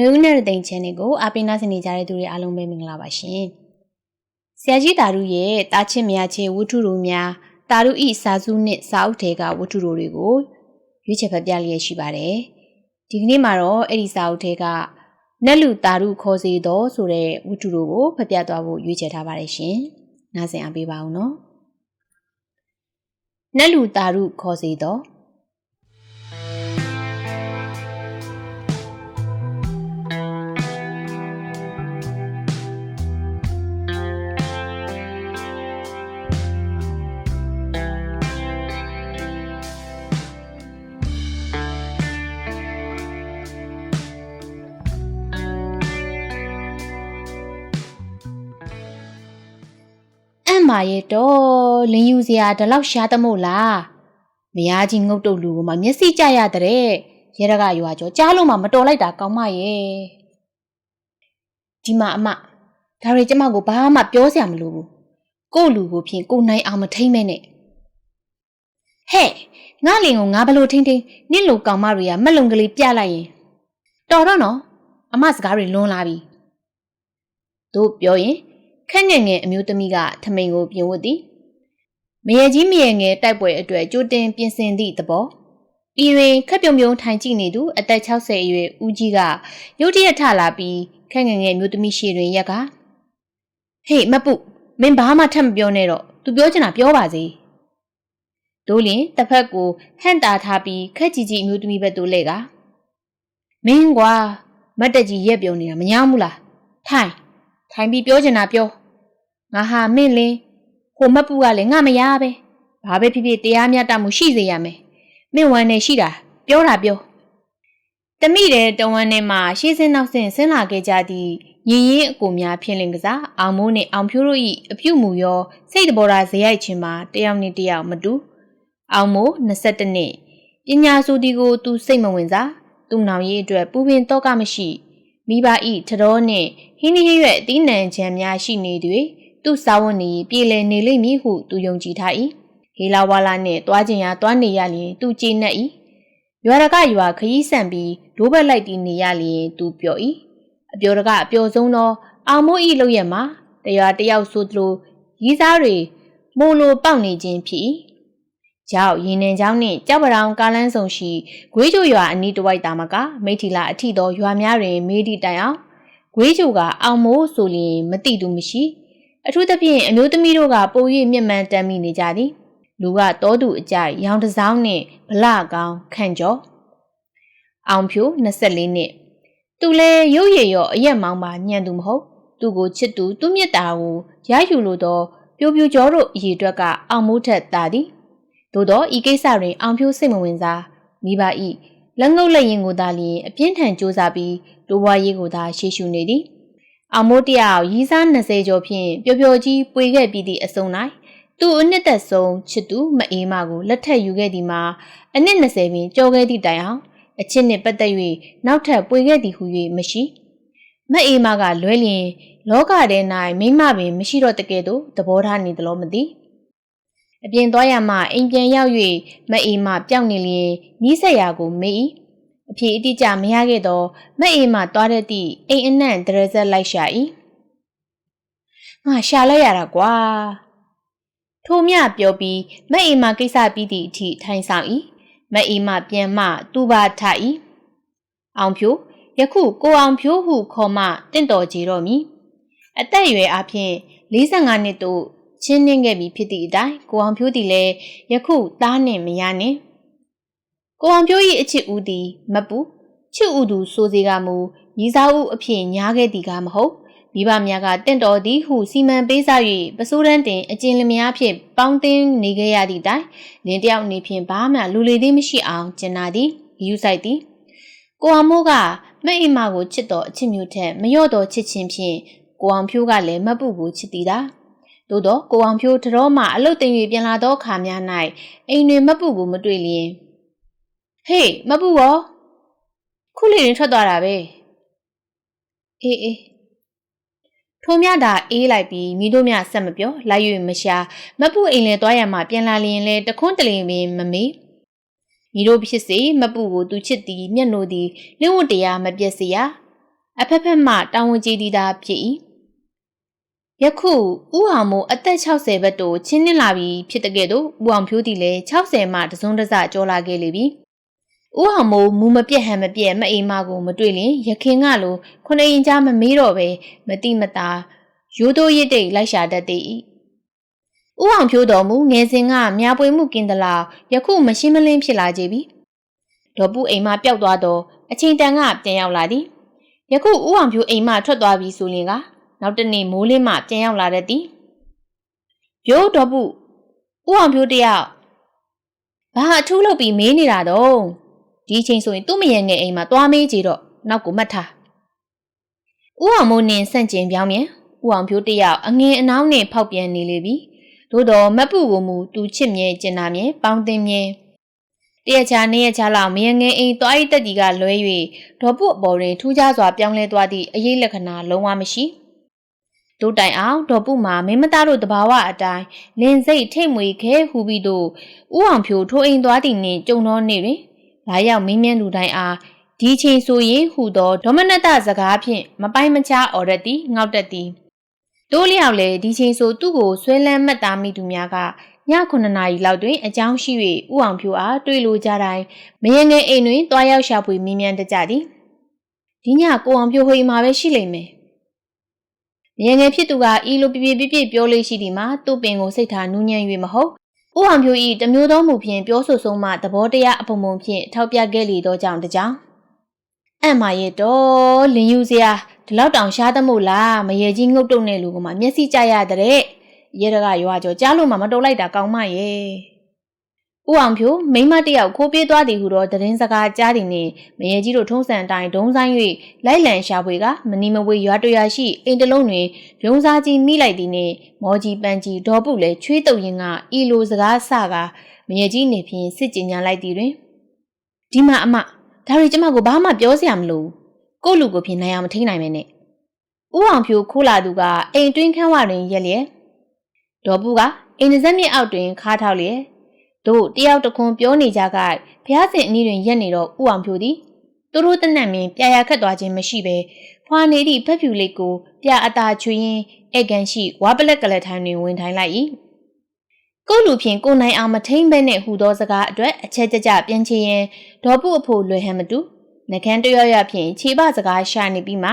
နှွေဦးနဲ့ရသိန်း channel ကိုအားပေးနာဆင်နေကြတဲ့သူတွေအားလုံးပဲမင်္ဂလာပါရှင်။ဆရာကြီးတာရုရဲ့တာချစ်မြာချေဝတ္ထုတို့များတာရုဤစာစုနှင့်စာအုပ်ထဲကဝတ္ထုတို့တွေကိုရွေးချယ်ဖတ်ပြလျက်ရှိပါတယ်။ဒီကနေ့မှာတော့အဲ့ဒီစာအုပ်ထဲကနက်လူတာရုခေါ်စေတော်ဆိုတဲ့ဝတ္ထုတို့ကိုဖတ်ပြသွားဖို့ရွေးချယ်ထားပါတယ်ရှင်။နားဆင်အားပေးပါဦးနော်။နက်လူတာရုခေါ်စေတော် မာရဲ့တော့လင်းယူစရာဒီလောက်ရှားသမို့လားမယားကြီးငုတ်တုတ်လူကမှမျက်စိကြရတဲ့ရဲရကရွာကျော်ကြားလို့မှမတော်လိုက်တာကောင်းမရဲ့ဒီမှာအမဒါရီကျမကိုဘာမှပြောစရာမလိုဘူးကို့လူကိုဖြင့်ကိုနိုင်အောင်မထိမ့်မဲနဲ့ဟဲ့ငါလင်ကိုငါဘလို့ထိမ့်ထိမ့်နင့်လိုကောင်မတွေကမက်လုံကလေးပြလိုက်ရင်တော်တော့နော်အမစကားတွေလွန်လာပြီတို့ပြောရင် ခက်ငယ်ငယ်အမျိုးသမီးကထမိန်ကိုပြင်ဝတ်သည်မရေကြီးမရေငယ်တိုက်ပွဲအတွက်ကြိုတင်ပြင်ဆင်သည့်သဘောဤတွင်ခက်ပြုံပြုံထိုင်ကြည့်နေသူအသက်60အရွယ်ဦးကြီးကရုတ်တရက်ထလာပြီးခက်ငယ်ငယ်မျိုးသမီးရှေတွင်ရက်ကဟေးမပုမင်းဘာမှထပ်မပြောနဲ့တော့သူပြောချင်တာပြောပါစေဒိုးလင်တစ်ဖက်ကိုဟန့်တာထားပြီးခက်ကြီးကြီးအမျိုးသမီးဘက်သို့လှည့်ကမင်းကွာမတ်တက်ကြီးရက်ပြုံနေတာမညာဘူးလားထိုင်ထိုင်ပြီးပြောချင်တာပြော ငါဟာမင်းလင်းဟိုမက်ပူကလည်းငါမရပဲဘာပဲဖြစ်ဖြစ်တရားမျှတမှုရှိစေရမယ်မင်းဝမ်းနေရှိတာပြောတာပြောတမိတဲ့တဝမ်းနဲ့မှရှေးစင်းနောက်ဆင်းဆင်းလာခဲ့ကြသည့်ညီရင်အကိုများဖြစ်လင်ကစားအောင်မိုးနဲ့အောင်ဖြိုးတို့၏အပြုမူရောစိတ်တဘောရာဇယိုက်ချင်းမှာတယောက်နဲ့တယောက်မတူအောင်မိုး22နှစ်ပညာစုတီကိုသူစိတ်မဝင်စားသူ့နောင်ရေးအတွက်ပူပင်တော့ကမရှိမိဘဤထတော်နှင့်ဟင်းရရွက်အသီးနှံချမ်းများရှိနေသည် သူ့စာဝန်နေပြည်လည်နေလိမ့်မည်ဟုသူယုံကြည်ထား၏ဟေလာဝါလာနှင့်တွားကျင်ရာတွားနေရလျင်သူကြည်နက်၏ရွာရကရွာခရီးဆန်ပြီးဒိုးဘက်လိုက်တည်နေရလျင်သူပြော၏အပြောတကအပြောဆုံးသောအောင်မိုးဤလောက်ရမှာတရွာတယောက်ဆိုသလိုရီးစားတွေမိုလိုပေါက်နေခြင်းဖြစ်၏ကြောက်ရင်နှင်ချောင်းနှင့်ကြောက်ပရောင်ကားလန်းဆောင်ရှိဂွေးချိုရွာအနီးတစ်ဝိုက်တာမကမိထီလာအထီသောရွာများတွင်မေးသည့်တိုင်အောင်ဂွေးချိုကအောင်မိုးဆိုလျင်မတိသူမရှိ အထူးသဖြင့်အမျိုးသမီးတို့ကပို၍မျက်မှန်တမ်းမိနေကြသည်လူကတောသူအကြိုက်ရောင်တစောင်းနှင့်ဗလကောင်ခန့်ကျော်အောင်ဖြို24နှစ်သူလဲရုပ်ရည်ရောအရက်မောင်းပါညံသူမဟုတ်သူကိုချစ်သူသူ့မြတ်တာကိုရယူလိုသောပြိုပြိုကျော်တို့အည်အတွက်ကအောင်မိုးထက်တာသည်သို့သောဤကိစ္စတွင်အောင်ဖြိုးစိတ်မဝင်စားမိဘဤလက်ငုပ်လက်ရင်ကိုသာလျင်အပြင်းထန်စူးစမ်းပြီးဒိုးဝါရေးကိုသာရှေ့ရှုနေသည် အောင်မိုးတယောက်ရီးစား20ကျော်ဖြင့်ပျော်ပျော်ကြီးပွေခဲ့ပြီးသည့်အစုံ၌သူအနှစ်သက်ဆုံးချစ်သူမအေးမကိုလက်ထက်ယူခဲ့သည်မှာအနှစ်20ပင်ကြောခဲ့သည့်တိုင်အောင်အချစ်နှင့်ပတ်သက်၍နောက်ထပ်ပွေခဲ့သည်ဟု၍မရှိမအေးမကလွဲလျင်လောကထဲ၌မိမပင်မရှိတော့တကယ်တော့သဘောထားနေသလိုမသိအပြင်သွားရမှအိမ်ပြန်ရောက်၍မအေးမပျောက်နေလျင်နီးစက်ရာကိုမေး၏ အဖြေအတိအကျမရခဲ့တော့မအေးမသွားတဲ့သည့်အိမ်အနှံ့ဒရဇက်လိုက်ရှာ၏ငါရှာလိုက်ရတာကွာထိုမြပြောပြီးမအေးမကိစ္စပြီးသည့်အထိထိုင်ဆောင်၏မအေးမပြန်မှသူ့ဘာထ၏အောင်ဖြိုးယခုကိုအောင်ဖြိုးဟုခေါ်မှတင့်တော်ကြတော့မည်အသက်အရွယ်အပြင်45နှစ်သို့ချင်းနှင်းခဲ့ပြီဖြစ်သည့်အတိုင်းကိုအောင်ဖြိုးသည်လည်းယခုသားနှင့်မရနှင့် ကိုအောင်ဖြိုး၏အချစ်ဦးသည်မပူချစ်ဦးသူဆိုစေကမူရီစားဦးအဖြစ်ညားခဲ့သည်ကမဟုတ်မိဘများကတင့်တော်သည်ဟုစီမံပေးစား၍ပစိုးတန်းတင်အကျဉ်လျားဖြင့်ပေါင်းတင်နေခဲ့ရသည့်တိုင်လင်းတယောက်နေဖြင့်ဘာမှလူလေသေးမရှိအောင်ကျင်နာသည်ယူဆိုင်သည်ကိုအောင်မိုးကမအိမ်မကိုချစ်တော်အချစ်မျိုးထက်မလျော့တော်ချစ်ခြင်းဖြင့်ကိုအောင်ဖြိုးကလည်းမပုကိုချစ်သည်သာသို့တော့ကိုအောင်ဖြိုးတတော်မှအလုတ်တင်၍ပြန်လာသောအခါများ၌အိမ်တွင်မပုကိုမတွေ့လျင် ဟေးမပုရောခုလေးရင်ထွက်သွားတာပဲအေးအေးထိုမြတာအေးလိုက်ပြီးမိတို့မြဆက်မပြောလိုက်၍မရှာမပုအိမ်လဲသွားရမှပြန်လာလျင်လဲတခွန်းတလင်ပင်မမေးမိတို့ဖြစ်စေမပုကိုသူချစ်သည်မျက်နှိုသည်လင်းဝတ်တရားမပြည့်စရာအဖက်ဖက်မှတာဝန်ကြီးသည်သာဖြစ်၏ယခုဥအောင်မို့အသက်60ဘက်သို့ချင်းနှင်လာပြီဖြစ်တဲ့ကဲ့သို့ဥအောင်ဖြိုးသည်လည်း60မှတစုံတစကြောလာခဲ့လေပြီ ဥအောင်မို့မူမပြက်ဟန်မပြက်မအိမ်မကိုမတွေ့လင်ရခင်ကလိုခုနှစ်ရင်ကြားမမေးတော့ပဲမတိမတာရိုးတိုးရစ်တိတ်လိုက်ရှာတတ်သည်ဥအောင်ဖြိုးတော်မူငယ်စဉ်ကမြာပွေမှုကင်တလာယခုမရှင်းမလင်းဖြစ်လာကြပြီဒေါ်ပူအိမ်မပျောက်သွားတော့အချိန်တန်ကပြန်ရောက်လာသည်ယခုဥအောင်ဖြိုးအိမ်မထွက်သွားပြီဆိုရင်ကနောက်တနေ့မိုးလင်းမှပြန်ရောက်လာတတ်သည်ပြိုးတော်ပူဥအောင်ဖြိုးတယောက်ဘာအထူးလုပ်ပြီးမေးနေတာတော့ ဒီချိန်ဆိုရင်သူ့မယံငယ်အိမ်မှာသွားမေးကြည့်တော့နောက်ကိုမှတ်ထားဥအောင်မိုးနင်းဆန့်ကျင်ပြောင်းမြန်ဥအောင်ဖြိုးတယောက်အငင်အနှောင်းနဲ့ဖောက်ပြန်နေလေပြီသို့တော်မတ်ပုကိုမူသူချစ်မြဲကျင်နာမြဲပေါင်းတင်မြဲတရချာနေရချာလောက်မယငယ်အိမ်သွားဤတက်တီကလွဲ၍ဒေါ်ပုအပေါ်တွင်ထူးခြားစွာပြောင်းလဲသွားသည့်အရေးလက္ခဏာလုံးဝမရှိတို့တိုင်အောင်ဒေါ်ပုမှာမင်းမသားတို့တဘာဝအတိုင်းလင်စိတ်ထိတ်မွေခဲဟူပြီးတို့ဥအောင်ဖြိုထိုးအိမ်သွားသည်နှင့်ကြုံသောနေ့တွင် လာရောက်မင်းမြန်းလူတိုင်းအားဒီချိန်ဆိုရင်ဟူသောဒေါမနတစကားဖြင့်မပိုင်မချအော်ရသည်ငေါက်တတ်သည်တိုးလျောက်လေဒီချိန်ဆိုသူ့ကိုဆွဲလန်းမှတ်သားမိသူများကည9နာရီလောက်တွင်အကြောင်းရှိ၍ဥအောင်ဖြိုအားတွေ့လိုကြတိုင်းမယငယ်အိမ်တွင်တွားရောက်ရှာဖွေမင်းမြန်းတကြသည်ဒီညကိုအောင်ဖြိုဟိုအိမ်မှာပဲရှိလိမ့်မယ်မယငယ်ဖြစ်သူကဤလိုပြပြပြပြပြောလေးရှိသည်မှာသူ့ပင်ကိုစိတ်ထားနူးညံ့၍မဟုတ် ဥအောင်ဖြိုဤတမျိုးသောမူဖြင့်ပြောဆိုဆုံးမှသဘောတရားအပုံပုံဖြင့်ထောက်ပြခဲ့လေသောကြောင့်တကြောင်အံ့မာရဲ့တော့လင်ယူစရာဒီလောက်တောင်ရှားသမို့လားမရေကြီးငုတ်တုံနဲ့လူကမှမျက်စိကြရတဲ့ရဲတကရွာကျော်ကြားလို့မှမတော်လိုက်တာကောင်းမရဲ့ ဦးအောင်ဖြိုမိမတယောက်ခိုးပြေးသွားသည်ဟုတော့သတင်းစကားကြားသည်နှင့်မရေကြီးတို့ထုံးစံအတိုင်းဒုံဆိုင်၍လိုက်လံရှာဖွေကမနီမဝေရွာတရွာရှိအိမ်တလုံးတွင်ရုံစားကြီးမိလိုက်သည်နှင့်မော်ကြီးပန်းကြီးဒေါ်ပုလည်းချွေးတုပ်ရင်ကဤလိုစကားဆကမရေကြီးနေဖြင့်စစ်ကြင်ညာလိုက်သည်တွင်ဒီမှာအမဒါရီကျမကိုဘာမှပြောစရာမလိုကို့လူကိုဖြင့်နိုင်အောင်မထိန်နိုင်မဲနဲ့ဦးအောင်ဖြိုခိုးလာသူကအိမ်တွင်းခန်းဝတွင်ရက်လျက်ဒေါ်ပူကအင်းနဇက်မြစ်အောက်တွင်ခါထောက်လျက် တို့တယောက်တခွန်ပြောနေကြကဘုရားရှင်အနည်းတွင်ရက်နေတော့ဥအောင်ဖြိုသည်သူတို့တနတ်မင်းပြာရခတ်သွားခြင်းမရှိဘဲဖွာနေသည့်ဖက်ဖြူလေးကိုပြအတာချွေရင်ဧကန်ရှိဝါပလက်ကလထိုင်တွင်ဝင်ထိုင်လိုက်၏ကိုလူဖြင့်ကိုနိုင်အောင်မထိန်ဘဲနဲ့ဟူသောစကားအတွက်အချက်ကြကြပြန်ချရင်ဒေါ်ပုအဖို့လွယ်ဟန်မတူနှကန်းတရရဖြင့်ခြေပစကားရှာနေပြီးမှ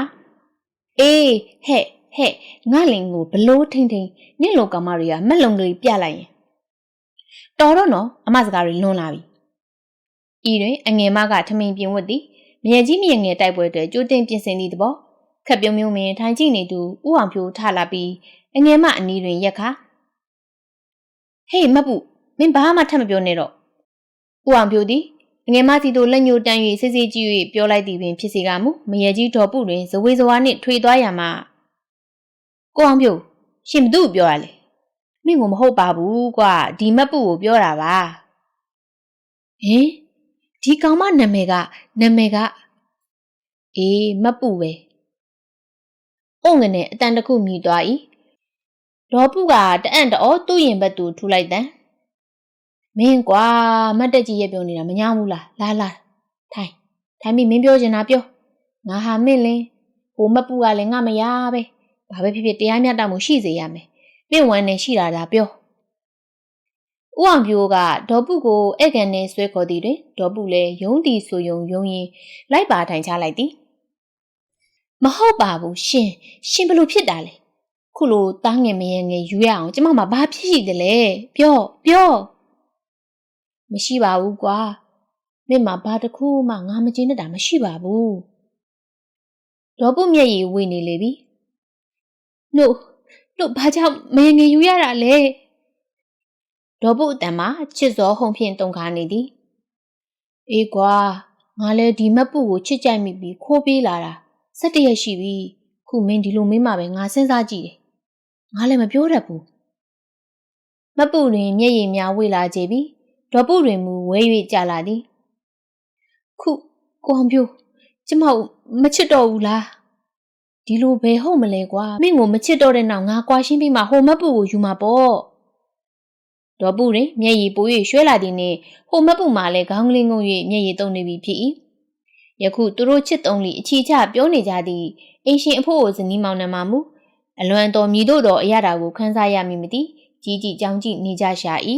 အေးဟဲ့ဟဲ့ငါလင်ကိုဘလို့ထိန်ထိန်နင့်လိုကောင်မတွေကမက်လုံကလေးပြလိုက်ရင် တော်တော့နော်အမစကားတွေလွန်လာပြီဤတွင်အငယ်မကထမင်းပြင်ဝတ်သည်မြဲကြီးမြငယ်တိုက်ပွဲတွေကြိုးတင်ပြင်ဆင်သည့်သဘောခက်ပြုံးမြုံမင်းထိုင်ကြည့်နေသူဥအောင်ဖြိုးထလာပြီးအငယ်မအနီးတွင်ရက်ခါဟေးမပူမင်းဘာမှထပ်မပြောနဲ့တော့ဥအောင်ဖြိုးသည်ငယ်မစီတို့လက်ညှိုးတန်း၍စစ်စစ်ကြည့်၍ပြောလိုက်သည်ပင်ဖြစ်စီကမူမရေကြီးတော်ပုတွင်ဇဝေဇဝါနှင့်ထွေသွားရမှာကိုအောင်ပြုတ်ရှင်ဘသူ့ပြောရလဲ မင်းကမဟုတ်ပါဘူးကွာဒီမက်ပုကိုပြောတာပါဟင်ဒီကောင်မနာမည်ကနာမည်ကအေးမက်ပုပဲအုံငနဲ့အတန်တခုမြည်သွား၏ဒေါ်ပုကတအံ့တော်သူ့ရင်ဘက်သူထူလိုက်တန်မင်းကွာမတ်တက်ကြီးရဲ့ပြောနေတာမညာဘူးလားလာလာထိုင်ထိုင်ပြီးမင်းပြောချင်တာပြောငါဟာမင်းလင်းဟိုမပူကလည်းငါမရပဲဘာပဲဖြစ်ဖြစ်တရားမျှတမှုရှိစေရမယ် မင်းဝမ်းနေရှိတာဒါပြောဥအောင်ပြိုးကဒေါ်ပုကိုဧကန်နဲ့ဆွဲခေါ်သည်တွင်ဒေါ်ပုလည်းယုံတီဆိုယုံယုံရင်လိုက်ပါထိုင်ချလိုက်သည်မဟုတ်ပါဘူးရှင်ရှင်ဘလို့ဖြစ်တာလဲခုလိုတားငယ်မယငယ်ယူရအောင်ကျမမဘာဖြစ်ရှိတယ်လဲပြောပြောမရှိပါဘူးကွာမင်းမဘာတစ်ခုမှငါမကျင်းတာမရှိပါဘူးဒေါ်ပုမျက်ရည်ဝေနေလေပြီနှုတ်နှု တ်ဘာကြောင့်မယငယ်ယူရတာလဲဒေါ်ပုအတန်မှာချစ်စောဟုန်ဖြင့်တုံခါနေသည်အေးကွာငါလည်းဒီမက်ပုကိုချစ်ကြိုက်မိပြီးခိုးပေးလာတာ၁၇ရက်ရှိပြီခုမင်းဒီလိုမင်းမပဲငါစဉ်းစားကြည့်တယ်ငါလည်းမပြောတတ်ဘူးမပုတွင်မျက်ရည်များဝေလာကြပြီဒေါ်ပုတွင်မူဝဲ၍ကြာလာသည်ခုကိုအောင်ပြိုကျမမချစ်တော့ဘူးလား ဒီလိုဘယ်ဟုတ်မလဲကွာမင်းကိုမချစ်တော့တဲ့နောက်ငါကွာရှင်းပြီးမှဟိုမပုကိုယူမှာပေါ့ဒေါ်ပုတွင်မျက်ရည်ပို၍ရွှဲလာသည်နှင့်ဟိုမပုမှလည်းခေါင်းကလေးငုံ၍မျက်ရည်တုံနေပြီဖြစ်၏ယခုသူတို့ချစ်သုံးလီအချီချပြောနေကြသည့်အိမ်ရှင်အဖို့ကိုဇနီးမောင်နှံမမူအလွန်တော်မြည်တို့သောအရာတာကိုခန်းစားရမည်မသိကြီးကြီးကြောင်းကြည့်နေကြရှာ၏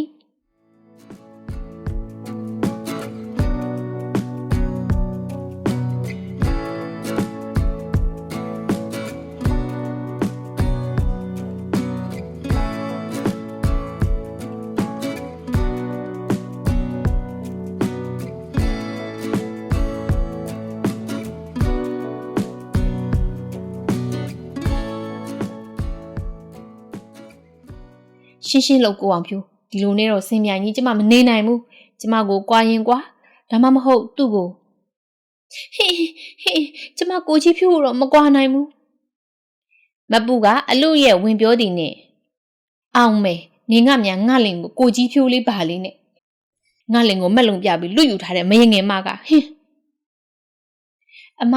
ရှင်းရှင်းလောက်ကိုအောင်ဖြူဒီလိုနဲ့တော့စင်မြိုင်ကြီးကျမမနေနိုင်ဘူးကျမကိုကွာရင်ကွာဒါမှမဟုတ်သူ့ကိုဟေးဟေးကျမကိုကြီးဖြူကိုတော့မကွာနိုင်ဘူးမပူကအလူရဲ့ဝင်ပြောသည်နဲ့အောင်မယ်နင်ကမြန်ငါလင်ကိုကိုကြီးဖြူလေးပါလေးနဲ့ငါလင်ကိုမက်လုံပြပြီးလွတ်ယူထားတဲ့မယငယ်မကဟင်းအမ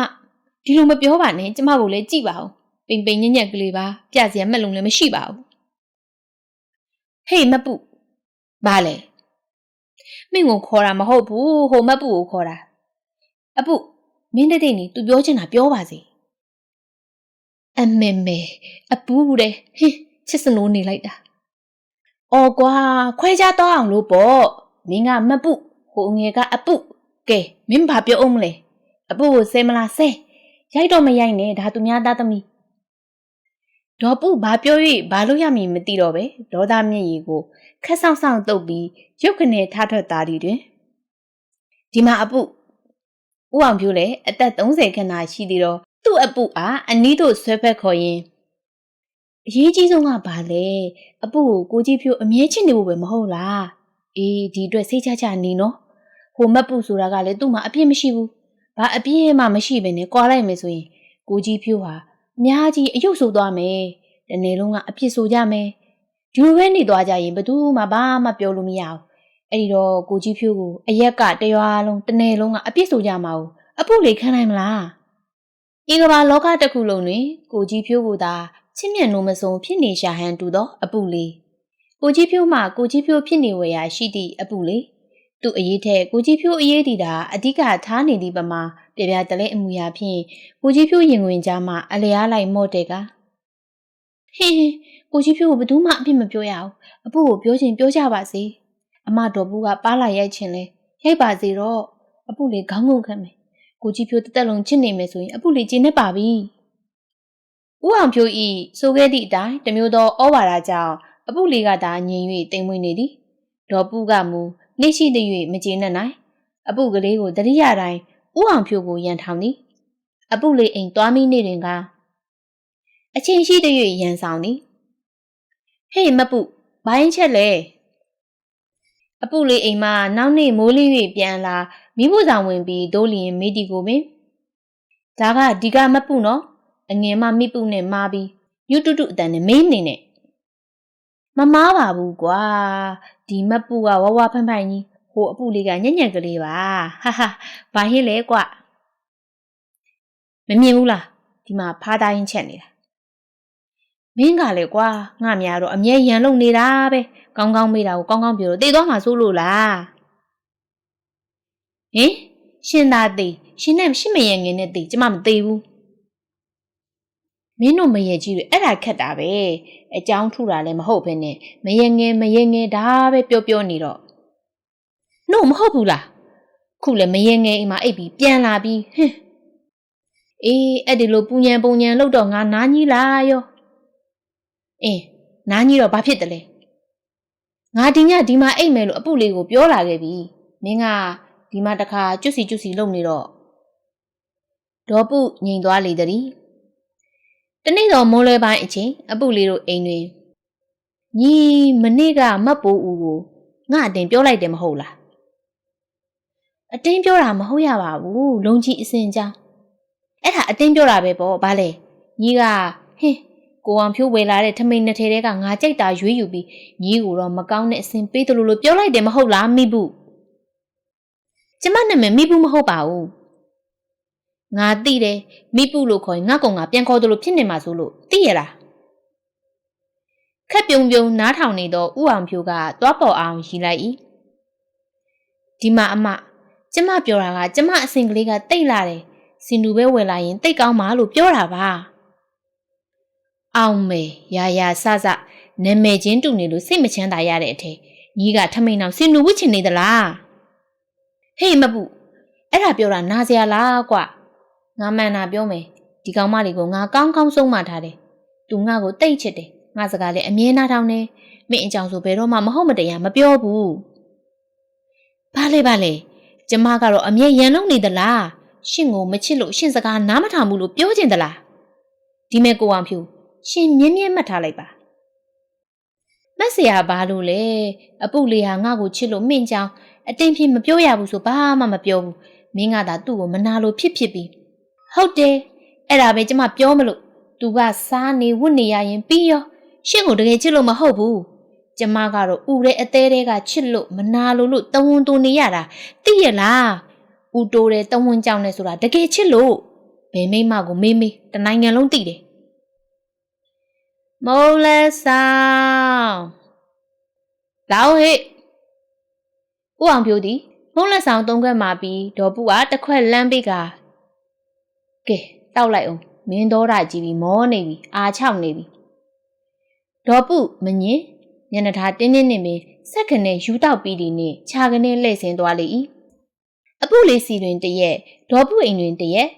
ဒီလိုမပြောပါနဲ့ကျမကိုလည်းကြည့်ပါဦးပိန်ပိန်ညံ့ညံ့ကလေးပါပြစရာမက်လုံလည်းမရှိပါဘူး ဟေးမပူဘာလဲမင်းကိုခေါ်တာမဟုတ်ဘူးဟိုမပူကိုခေါ်တာအပူမင်းတဲ့တဲ့နေ तू ပြောချင်တာပြောပါစေအမေမေအပူတဲ့ဟင်းချစ်စနိုးနေလိုက်တာအော်ကွာခွဲခြားတော့အောင်လို့ပေါ့မင်းကမပူဟိုငယ်ကအပူကဲမင်းဘာပြောအောင်မလဲအပူကိုဆဲမလားဆဲရိုက်တော့မရိုက်နဲ့ဒါသူများသားသမီး ဒေါ်ပူဘာပြော၍ဘာလို့ရမည်မသိတော့ပဲဒေါသမျက်ရည်ကိုခက်ဆောင်ဆောင်တုပ်ပြီးရုပ်ကနေထထွက်သားသည်တွင်ဒီမှာအပူဥအောင်ဖြိုးလည်းအသက်30ခန့်သာရှိသေးတော့သူ့အပူအားအနီးတို့ဆွဲဖက်ခေါ်ရင်အရေးကြီးဆုံးကဘာလဲအပူကိုကိုကြီးဖြိုးအမြဲချစ်နေဖို့ပဲမဟုတ်လားအေးဒီအတွက်စိတ်ချချနေနော်ဟိုမက်ပူဆိုတာကလည်းသူ့မှာအပြစ်မရှိဘူးဘာအပြစ်မှမရှိဘဲနဲ့ကြွာလိုက်မယ်ဆိုရင်ကိုကြီးဖြိုးဟာအ များကြီးအယုတ်ဆိုးသွားမယ်။တနေ့လုံးကအပြစ်ဆိုကြမယ်။ဒီလိုပဲနေသွားကြရင်ဘယ်သူမှဘာမှပြောလို့မရဘူး။အဲ့ဒီတော့ကိုကြီးဖြိုးကိုအရက်ကတရွာလုံးတနေ့လုံးကအပြစ်ဆိုကြမှာ哦။အပုတ်လေးခံနိုင်မလား။ဤကဘာလောကတစ်ခုလုံးတွင်ကိုကြီးဖြိုးကိုသာချစ်မြတ်နိုးမစုံဖြစ်နေရှာဟန်တူသောအပုလေး။ကိုကြီးဖြိုးမှကိုကြီးဖြိုးဖြစ်နေဝယ်ရာရှိသည့်အပုလေး။သူ့အရေးထက်ကိုကြီးဖြိုးအရေးတည်တာအဓိကထားနေသည့်ပမာ ပြပြတလဲအမူအရာဖြင့်ကိုကြီးဖြိုးရင်ဝင်ကြားမှအလျားလိုက်မော့တဲ့ကဟင်းကိုကြီးဖြိုးကိုဘယ်သူမှအပြစ်မပြောရအောင်အဖို့ကိုပြောချင်ပြောကြပါစေအမတော်ဘူးကပါလာရိုက်ချင်လဲရိုက်ပါစေတော့အဖို့လေခေါင်းငုံခံမယ်ကိုကြီးဖြိုးတက်တက်လုံးချစ်နေမယ်ဆိုရင်အဖို့လေကျင်းနေပါပြီဥအောင်ဖြိုးဤဆိုခဲ့သည့်အတိုင်းတမျိုးသောဩဝါဒကြောင့်အပုလေးကသာညင်၍တိမ်မွေးနေသည်ဒေါ်ပုကမူနှိရှိသည်၍မကျေနပ်နိုင်အပုကလေးကိုတတိယတိုင်း ဥအောင်ဖြိုးကိုရန်ထောင်သည်အပုလေးအိမ်သွားမိနေတွင်ကအချိန်ရှိတဲ့၍ရန်ဆောင်သည်ဟေးမပုဘိုင်းချက်လေအပုလေးအိမ်မှာနောက်နေ့မိုးလေး၍ပြန်လာမိဖို့ဆောင်ဝင်ပြီးဒိုးလျင်မိတီကိုပင်ဒါကဒီကမပုနော်အငယ်မမိပုနဲ့မာပြီးညွတ်တုတုအတန်နဲ့မေးနေနဲ့မမားပါဘူးကွာဒီမပုကဝဝဖန်ဖန်ကြီး ဟိုအပုလေးကညံ့ညံ့ကလေးပါဟာဟာဘာဟင်းလဲကွမမြင်ဘူးလားဒီမှာဖားသားရင်ချက်နေတာမင်းကလည်းကွာငါများတော့အမြဲရန်လုံနေတာပဲကောင်းကောင်းမေးတာကိုကောင်းကောင်းပြောလို့တေးသွားမှစိုးလို့လားဟင်ရှင်သာသေးရှင်နဲ့ရှင်းမရငင်နဲ့တေးကျမမသေးဘူးမင်းတို့မရကြီးတွေအဲ့ဒါခက်တာပဲအကြောင်းထူတာလည်းမဟုတ်ဘဲနဲ့မရငယ်မရငယ်ဒါပဲပြောပြောနေတော့ နှုတ်မဟုတ်ဘူးလားခုလည်းမရငယ်အိမ်မှာအိပ်ပြီးပြန်လာပြီးဟင်းအေးအဲ့ဒီလိုပူညံပုံညံလောက်တော့ငါနားကြီးလားရောအင်းနားကြီးတော့ဘာဖြစ်တယ်လဲငါဒီညဒီမှာအိတ်မယ်လို့အပုလေးကိုပြောလာခဲ့ပြီမင်းကဒီမှာတခါကျွတ်စီကျွတ်စီလုံနေတော့ဒေါ်ပုငိန်သွားလေတည်းတနေ့တော့မိုးလွဲပိုင်းအချိန်အပုလေးတို့အိမ်တွင်ညီမနေ့ကမတ်ပိုးဦးကိုငါအတင်ပြောလိုက်တယ်မဟုတ်လား အတင်းပြောတာမဟုတ်ရပါဘူးလုံကြီးအစင်ကြောင်းအဲ့ဒါအတင်းပြောတာပဲပေါ့ဘာလဲညီကဟင်းကိုအောင်ဖြိုးဝယ်လာတဲ့ထမိန်နှစ်ထဲကငါကြိုက်တာရွေးယူပြီးညီကိုတော့မကောင်းတဲ့အစင်ပေးတယ်လို့ပြောလိုက်တယ်မဟုတ်လားမိဘူးကျမနာမည်မိဘူးမဟုတ်ပါဘူးငါသိတယ်မိပုလို့ခေါ်ရင်ငါကောင်ကပြန်ခေါ်တယ်လို့ဖြစ်နေမှာဆိုလို့သိရလားခက်ပြုံပြုံနားထောင်နေတော့ဥအောင်ဖြိုးကသွားပေါ်အောင်ရီလိုက်၏ဒီမှာအမ ကျမပြောတာကကျမအစင်ကလေးကတိတ်လာတယ်စင်တူပဲဝယ်လာရင်တိတ်ကောင်းပါလို့ပြောတာပါအောင်မေရာရာဆဆနာမည်ချင်းတူနေလို့စိတ်မချမ်းသာရတဲ့အထက်ညီကထမိန်အောင်စင်တူဝစ်ချင်နေသလားဟေးမပူအဲ့ဒါပြောတာနားစရာလားကွငါမှန်တာပြောမယ်ဒီကောင်မလေးကိုငါကောင်းကောင်းဆုံးမထားတယ်သူငါ့ကိုတိတ်ချစ်တယ်ငါစကားလည်းအမြဲနားထောင်နေမင်းအကြောင်းဆိုဘယ်တော့မှမဟုတ်မတရားမပြောဘူးဘာလဲဘာလဲ ကျမကတော့အမြဲရန်လုံးနေသလားရှင့်ကိုမချစ်လို့ရှင့်စကားနားမထောင်ဘူးလို့ပြောချင်သလားဒီမဲ့ကိုအောင်ဖြူရှင်မြင်းမြင်းမှတ်ထားလိုက်ပါမက်ဆရာဘာလို့လဲအပုလေးဟာငါ့ကိုချစ်လို့မင့်ကြောင်အတင်းဖြစ်မပြောရဘူးဆိုဘာမှမပြောဘူးမင်းကသာသူ့ကိုမနာလို့ဖြစ်ဖြစ်ပြီးဟုတ်တယ်အဲ့ဒါပဲကျမပြောမလို့သူကစားနေဝတ်နေရရင်ပြီးရောရှင့်ကိုတကယ်ချစ်လို့မဟုတ်ဘူး ကျမကတော့ဥတဲ့အသေးသေးကချစ်လို့မနာလို့လို့တဝန်တူနေရတာသိရလားဥတိုးတဲ့တဝန်ကြောင်နေဆိုတာတကယ်ချစ်လို့ဘယ်မိမကိုမေးမေးတနိုင်ငံလုံးသိတယ်မုံလဲဆောင်လောင်းဟိဥအောင်ပြိုသည်မုံလက်ဆောင်သုံးခွက်မှာပြီးဒေါ်ပူကတစ်ခွက်လမ်းပိတ်ကကဲတောက်လိုက်အောင်မင်းတော်ရကြည့်ပြီးမောနေပြီအာချောက်နေပြီဒေါ်ပုမငင် ညနေထားတင်းတင်းနေပင်ဆက်ခနဲ့ယူတောက်ပြီးဒီနေ့ခြာကနေလှည့်ဆင်းသွားလေ၏အပုလေးစီတွင်တရက်ဒေါ်ပုအိမ်တွင်တရက်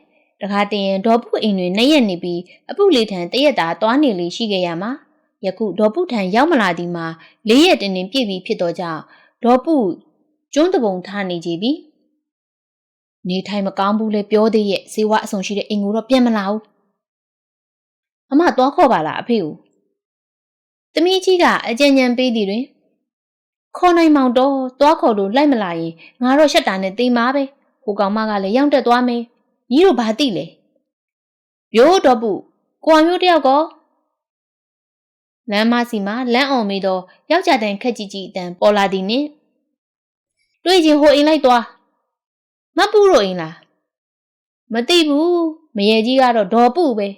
တခါတရင်ဒေါ်ပုအိမ်တွင်နှစ်ရက်နေပြီးအပုလေးထံတရက်သာသွားနေလေရှိခဲ့ရမှာယခုဒေါ်ပုထံရောက်မလာသည်မှာလေးရက်တင်းတင်းပြည့်ပြီးဖြစ်တော့ကြောင့်ဒေါ်ပုကျွန်းတပုံထားနေကြပြီနေထိုင်မကောင်းဘူးလေပြောသေးရဲ့ဇေဝအဆုံရှိတဲ့အိမ်ကိုတော့ပြန်မလာဘူးအမသွားခေါ်ပါလားအဖေကို တမီးကြီးကအကြံဉာဏ်ပေးသည်တွင်ခေါ်နိုင်မောင်တော့သွားခေါ်လို့လိုက်မလာရင်ငါတော့ရှက်တာနဲ့တိမ်ပါပဲဟိုကောင်မကလည်းရောက်တက်သွားမယ်ညီတို့ဘာသိလဲရိုးတော့ပုကိုအမျိုးတယောက်ကောလမ်းမစီမှာလမ်းအောင်မေးတော့ယောက်ျားတန်းခက်ကြီးကြီးအတန်ပေါ်လာသည်နှင့်တွေ့ချင်းဟိုအိမ်လိုက်သွားမပူရိုအိမ်လားမသိဘူးမရေကြီးကတော့ဒေါ်ပုပဲ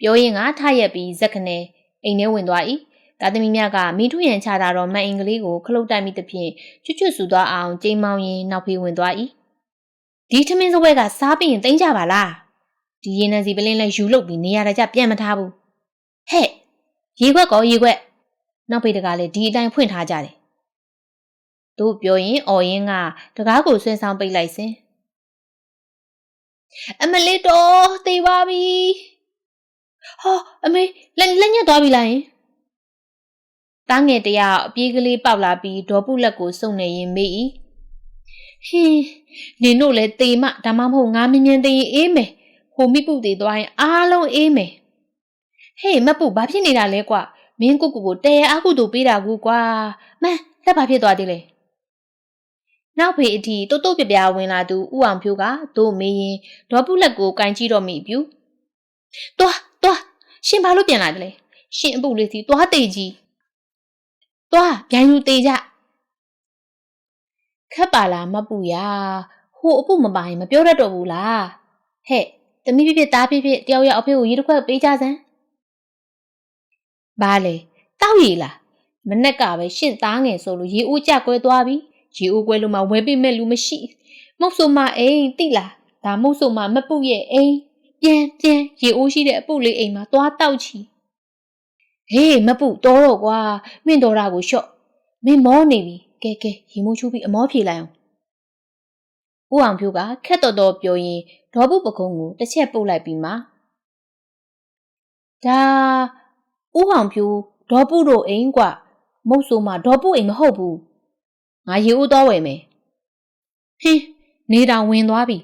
ပြောရင်ကထရက်ပြီးဇက်ခနဲ အိမ်ထဲဝင်သွား၏တာသမီမြကမိထုရန်ချတာတော့မန်အင်္ဂလိပ်ကိုခလုတ်တိုက်မိသဖြင့်ချွတ်ချွတ်ဆူသွားအောင်ကျိန်မောင်းရင်နောက်ဖေးဝင်သွား၏ဒီထမင်းစပွဲကစားပြီးရင်တိမ့်ကြပါလားဒီရင်နံစီပလင်းလဲယူလုတ်ပြီးနေရတဲ့ကြပြန်မထားဘူးဟဲ့ရေခွက်ကောရေခွက်နောက်ဖေးတကလည်းဒီအတိုင်းဖွင့်ထားကြတယ်တို့ပြောရင်အော်ရင်ကတကားကိုဆွဲဆောင်ပိတ်လိုက်စင်အမလေးတော်သေးပါပြီ ဟောအမေလက်လက်ညက်သွားပြီလားယင်တားငယ်တယောက်အပြေးကလေးပေါက်လာပြီးဒေါ်ပုလက်ကိုစုံနေရင်မေး၏ဟင်းနင်တို့လည်းတေမဒါမှမဟုတ်ငါမြင်မြင်သေးရင်အေးမယ်ဟိုမိပုသေးသွားရင်အားလုံးအေးမယ်ဟေးမပုဘာဖြစ်နေတာလဲကွာမင်းကိုကိုကိုတဲအကုတူပေးတာကူကွာမှန်လက်ဘာဖြစ်သွားသေးလဲနောက်ဖေးအထိတိုးတိုးပြပြဝင်လာသူဥအောင်ဖြိုးကတို့မေးရင်ဒေါ်ပုလက်ကိုကင်ကြည့်တော့မိပြူတွားတွား ရှင်ဘာလို့ပြန်လာတယ်လဲရှင်အပုလေးစီတွားတေကြီးတွားဗျိုင်းယူတေကြခက်ပါလားမပူရဟိုအပုမပါရင်မပြောတတ်တော့ဘူးလားဟဲ့တမိပြပြသားပြပြတယောက်ယောက်အဖေကိုရေတစ်ခွက်ပေးကြစမ်းဘာလဲတောက်ရည်လားမနဲ့ကပဲရှင့်သားငယ်ဆိုလို့ရေအိုးကြကွဲသွားပြီရေအိုးကွဲလို့မှဝဲပေးမဲ့လူမရှိမုတ်ဆိုမအိမ်တိလားဒါမုတ်ဆိုမမပုရဲ့အိမ် ပြန်ပြန်ရေအိုးရှိတဲ့အပုလေးအိမ်မှာသွားတောက်ချီဟေးမပုတော်တော့ကွာမင်းတော်တာကိုရှော့မင်းမောနေပြီကဲကဲရေမိုးချူပြီးအမောဖြေလိုက်အောင်ဦးအောင်ဖြိုးကခက်တော်တော်ပြောရင်ဒေါ်ပုပကုံးကိုတစ်ချက်ပုတ်လိုက်ပြီးမှဒါဦးအောင်ဖြိုးဒေါ်ပုတို့အိမ်ကွမုတ်ဆိုးမှဒေါ်ပုအိမ်မဟုတ်ဘူးငါရေဦးတော့ဝယ်မယ်ဟင်းနေတောင်ဝင်သွားပြီ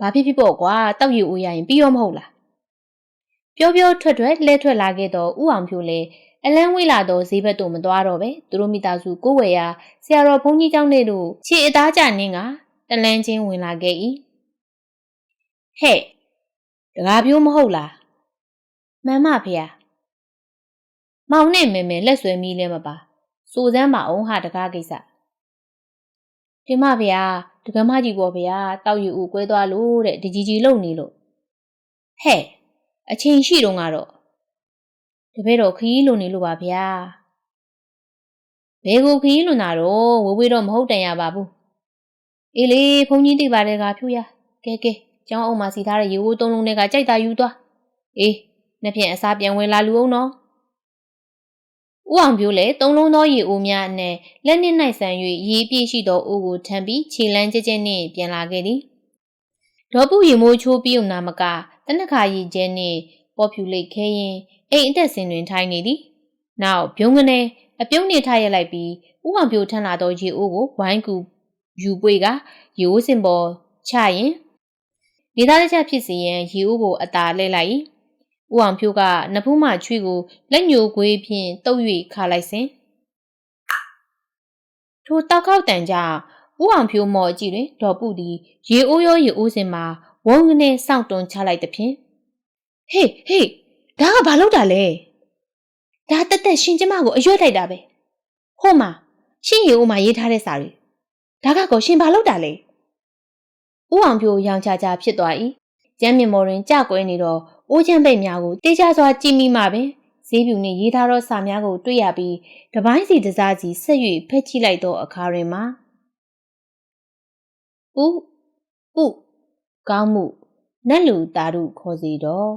ဘာဖြစ်ဖြစ်ပေါ့ကွာတောက်ရေဦးရရင်ပြီးရောမဟုတ်လားပြောပြောထွက်ထွက်လှဲထွက်လာခဲ့တော့ဥအောင်ဖြိုလဲအလန်းဝေးလာတော့ဈေးဘက်သို့မသွားတော့ပဲသူတို့မိသားစုကိုဝယ်ရာဆရာတော်ဘုန်းကြီးကျောင်းထဲသို့ခြေအသားကျနင်းကတလန်းချင်းဝင်လာခဲ့၏ဟဲ့တကားပြိုးမဟုတ်လားမှန်မဖေဟာမောင်နဲ့မဲမဲလက်ဆွဲမီးလဲမပါစိုးစမ်းပါအောင်ဟာတကားကိစ္စဒီမဖေဟာ တကမကြီးပေါ်ဖေဟာတောက်ယူဦးကွဲသွားလို့တဲ့ဒီကြီးကြီးလုံနေလို့ဟဲ့အချိန်ရှိတော့ကတော့တပည့်တော်ခီးလုံနေလို့ပါဗျာဘယ်ကိုခီးလုံတာတော့ဝေဝေးတော့မဟုတ်တန်ရပါဘူးအေးလေဘုန်းကြီးသိပါတယ်ကဖြူရကဲကဲကျောင်းအုပ်မှာစီထားတဲ့ရေအိုးသုံးလုံးတွေကကြိုက်တာယူသွားအေးနှစ်ဖြင့်အစာပြန်ဝင်လာလူအောင်နော် ဥအောင်ပြိုးလေသုံးလုံးသောရေအိုးများအနက်လက်နှင့်နိုင်ဆန်၍ရေပြည့်ရှိသောအိုးကိုထမ်းပြီးခြေလန်းကျကျနှင့်ပြန်လာခဲ့သည်ဒေါ်ပူရေမိုးချိုးပြီးုံနာမကတနခါရီကျဲနှင့်ပေါ်ဖြူလိတ်ခဲရင်အိမ်အသက်စင်တွင်ထိုင်နေသည်နောက်ဘုံကနေအပြုံးနေထားရလိုက်ပြီးဥအောင်ပြိုးထမ်းလာသောရေအိုးကိုဝိုင်းကူယူပွေကရေအိုးစင်ပေါ်ချရင်နေသားတစ်ချက်ဖြစ်စီရန်ရေအိုးကိုအသာလဲလိုက်၏ ဥအောင်ဖြိုးကနဖူးမှချွေးကိုလက်ညှိုးခွေးဖြင့်တုပ်၍ခါလိုက်စဉ်ထိုတောက်ခောက်တန်ကြောင့်ဥအောင်ဖြိုးမော်ကြည့်တွင်ဒေါ်ပုသည်ရေအိုးရောရေအိုးစင်မှာဝုန်းကနေစောင့်တွန်းချလိုက်သည်ဖြင့်ဟေးဟေးဒါကဘာလုပ်တာလဲဒါတက်တက်ရှင်ကျမကိုအရွက်လိုက်တာပဲဟိုမှာရှင်ရေအိုးမှာရေးထားတဲ့စာတွေဒါကကောရှင်ဘာလုပ်တာလဲဥအောင်ဖြိုးရောင်ချာချာဖြစ်သွား၏ကျမ်းမြင်မော်တွင်ကြကွဲနေတော့ အိုးချမ်းပိတ်များကိုတေးချစွာကြည့်မိမှပင်ဈေးပြူနှင့်ရေးထားသောစာများကိုတွေ့ရပြီးတပိုင်းစီတစားစီဆက်၍ဖက်ချိလိုက်သောအခါတွင်မှဥဥကောင်းမှုနတ်လူတာရုခေါ်စီတော့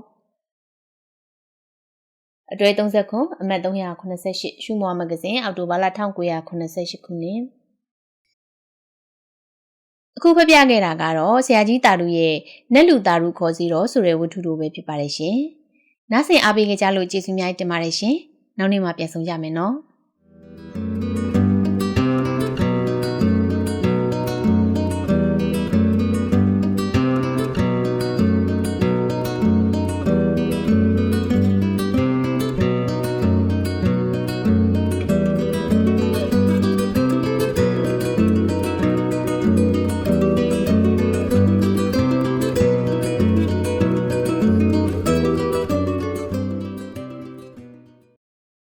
အတွဲ30ခွန်အမှတ်388ရှုမောမဂဇင်းအောက်တိုဘာလ1988ခုနှစ် အခုဖပြခဲ့တာကတော့ဆရာကြီးတာရုရဲ့နက်လူတာရုခေါ်စီတော့ဆိုတဲ့ဝတ္ထုတို့ပဲဖြစ်ပါတယ်ရှင်။နားဆင်အားပေးကြလို့ကျေးဇူးများတင်ပါတယ်ရှင်။နောက်နေ့မှပြန်ဆောင်ကြမယ်နော်။